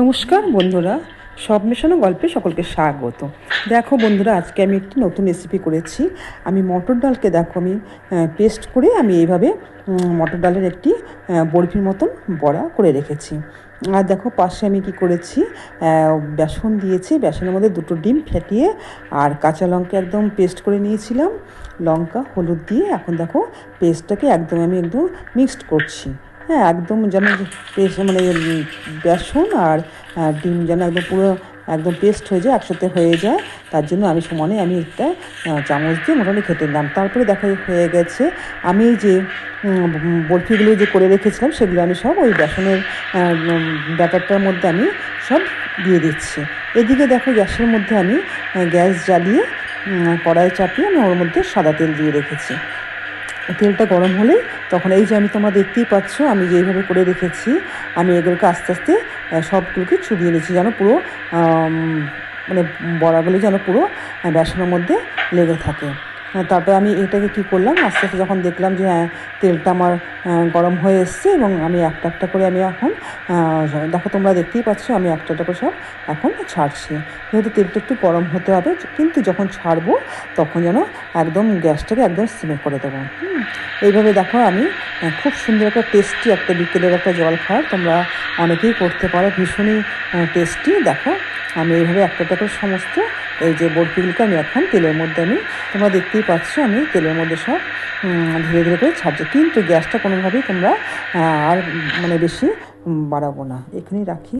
নমস্কার বন্ধুরা সব মেশানো গল্পে সকলকে স্বাগত। দেখো বন্ধুরা, আজকে আমি একটি নতুন রেসিপি করেছি। আমি মটর ডালকে দেখো আমি পেস্ট করে আমি এইভাবে মটর ডালের একটি বরফির মতন বড়া করে রেখেছি। আর দেখো পাশে আমি কি করেছি বেসন দিয়েছি। বেসনের মধ্যে দুটো ডিম ফেটিয়ে আর কাঁচা লঙ্কা একদম পেস্ট করে নিয়েছিলাম। লঙ্কা, হলুদ দিয়ে এখন দেখো পেস্টটাকে একদম আমি একদম মিক্সড করছি। হ্যাঁ একদম যেন পেস্ট মানে বেসন আর ডিম যেন একদম পুরো একদম পেস্ট হয়ে যায়, একসাথে হয়ে যায়। তার জন্য আমি সমানে আমি একটা চামচ দিয়ে মোটামুটি খেতে নিলাম। তারপরে দেখা হয়ে গেছে, আমি যে বরফিগুলো যে করে রেখেছিলাম, সেগুলো আমি সব ওই বেসনের ব্যাটারটার মধ্যে আমি সব দিয়ে দিচ্ছি। এদিকে দেখো গ্যাসের মধ্যে আমি গ্যাস জ্বালিয়ে কড়াই চাপিয়ে আমি ওর মধ্যে সাদা তেল দিয়ে রেখেছি। তেলটা গরম হলে তখন এই যে আমি তোমরা দেখতেই পাচ্ছ, আমি যেইভাবে করে রেখেছি, আমি এগুলোকে আস্তে আস্তে সবগুলোকে ছুবিয়ে নিয়েছি যেন পুরো মানে বড়াগুলো যেন পুরো বেসনের মধ্যে লেগে থাকে। তারপরে আমি এটাকে কি করলাম, আস্তে আস্তে যখন দেখলাম যে হ্যাঁ তেলটা আমার গরম হয়ে এসছে এবং আমি একটা একটা করে আমি এখন দেখো তোমরা দেখতেই পাচ্ছ আমি একটা একটা করে সব এখন ছাড়ছি যেহেতু তেলটা একটু গরম হতে হবে, কিন্তু যখন ছাড়বো তখন যেন একদম গ্যাসটাকে একদম সিমে করে দেবো। এইভাবে দেখো আমি খুব সুন্দর একটা টেস্টি একটা বিকেলের একটা জল খাওয়ার তোমরা অনেকেই করতে পারো, ভীষণই টেস্টি দেখো আমি এইভাবে একটা একটা করে সমস্ত এই যে বরফিগুলোকে আমি এখন তেলের মধ্যে আমি, তোমরা দেখতেই পাচ্ছ আমি তেলের মধ্যে সব ধীরে ধীরে করে ছাড়ছি। কিন্তু গ্যাসটা কোনোভাবেই তোমরা আর মানে বেশি বাড়াবো না। এখানেই রাখি।